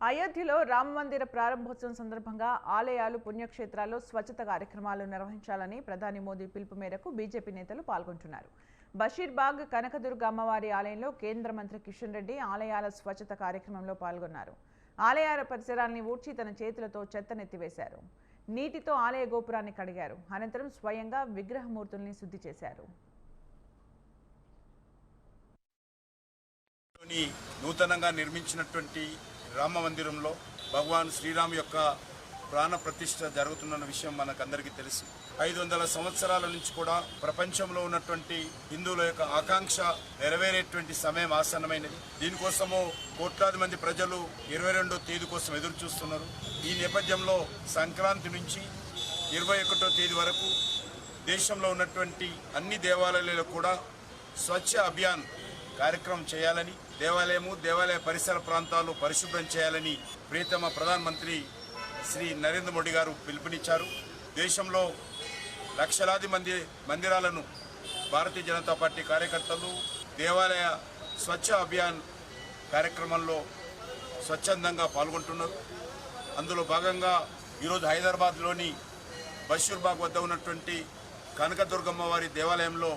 అయోధ్యలో రామ మందిర ప్రారంభోత్సవం సందర్భంగా ఆలయాలు పుణ్యక్షేత్రాల్లో స్వచ్ఛత కార్యక్రమాలు నిర్వహించాలని ప్రధాని మోదీ పిలుపు మేరకు బీజేపీ నేతలు పాల్గొంటున్నారు. బషీర్బాగ్ కనకదుర్గ అమ్మవారి ఆలయంలో కేంద్ర మంత్రి కిషన్ రెడ్డి ఆలయాల స్వచ్ఛత కార్యక్రమంలో పాల్గొన్నారు. ఆలయాల పరిసరాల్ని ఊడ్చి తన చేతులతో చెత్తనెత్తివేశారు. నీటితో ఆలయ గోపురాన్ని కడిగారు. అనంతరం స్వయంగా విగ్రహమూర్తుల్ని శుద్ధి చేశారు. నూతనంగా నిర్మించినటువంటి రామ మందిరంలో భగవాన్ శ్రీరామ్ యొక్క ప్రాణ ప్రతిష్ట జరుగుతున్న విషయం మనకందరికీ తెలుసు. ఐదు వందల సంవత్సరాల నుంచి కూడా ప్రపంచంలో ఉన్నటువంటి హిందువుల యొక్క ఆకాంక్ష నెరవేరేటువంటి సమయం ఆసన్నమైనది. దీనికోసము కోట్లాది మంది ప్రజలు ఇరవై రెండో తేదీ కోసం ఎదురు చూస్తున్నారు. ఈ నేపథ్యంలో సంక్రాంతి నుంచి ఇరవై ఒకటో తేదీ వరకు దేశంలో ఉన్నటువంటి అన్ని దేవాలయాలలో కూడా స్వచ్ఛ అభియాన్ కార్యక్రమం చేయాలని దేవాలయము దేవాలయ పరిసర ప్రాంతాలు పరిశుభ్రం చేయాలని ప్రియతమ ప్రధానమంత్రి శ్రీ నరేంద్ర మోడీ గారు పిలుపునిచ్చారు. దేశంలో లక్షలాది మంది మందిరాలను భారతీయ జనతా పార్టీ కార్యకర్తలు దేవాలయ స్వచ్ఛ అభియాన్ కార్యక్రమంలో స్వచ్ఛందంగా పాల్గొంటున్నారు. అందులో భాగంగా ఈరోజు హైదరాబాద్లోని బషీర్బాగ్ వద్ద ఉన్నటువంటి కనకదుర్గమ్మ వారి దేవాలయంలో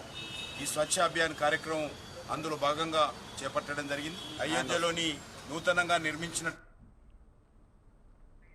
ఈ స్వచ్ఛ అభియాన్ కార్యక్రమం అందులో భాగంగా చేపట్టడం జరిగింది. అయోధ్యలోని నూతనంగా నిర్మించిన